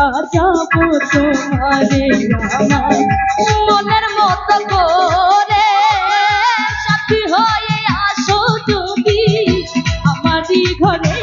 সাজাবো তোমারে মনের মতো করে সাথী হয়ে আসো তুমি। আমারই ঘরে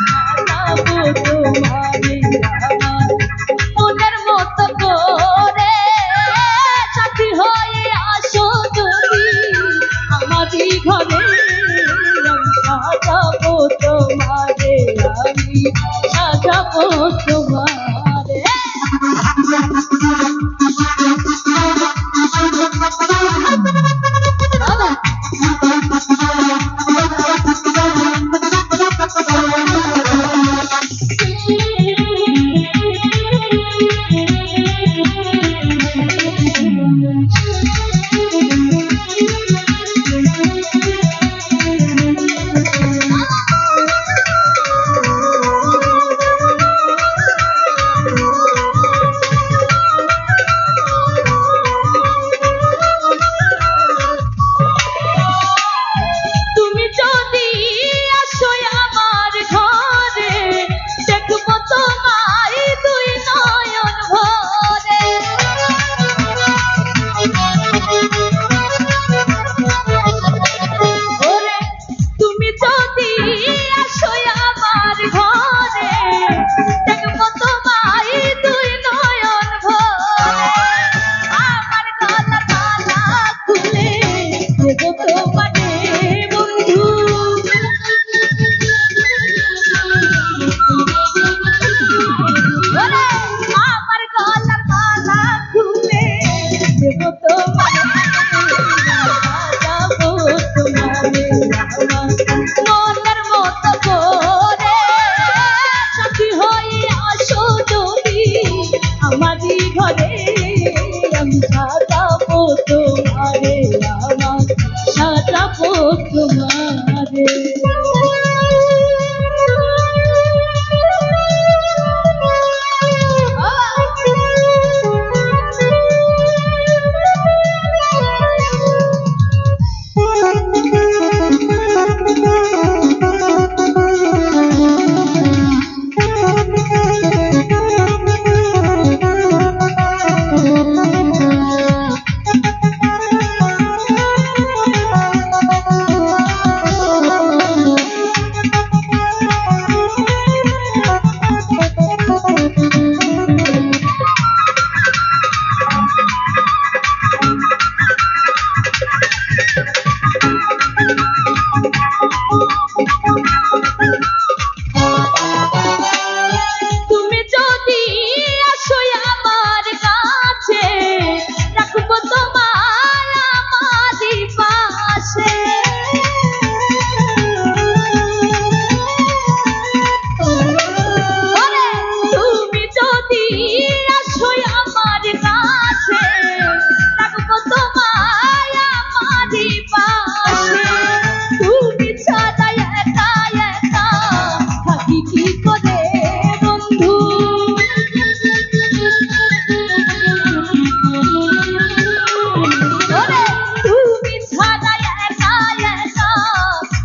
সাজাবো তোমারে মনের মতো করে সাথী হয়ে আসো তুমি। আমারই ঘরে সাজাবো তোমারে আমি সাজাবো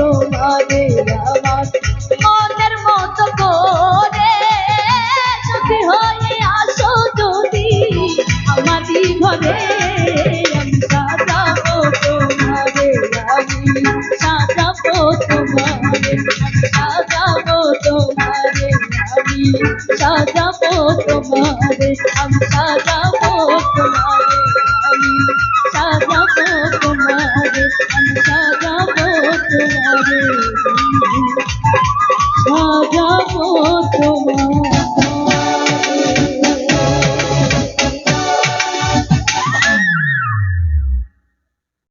তোমারে রাম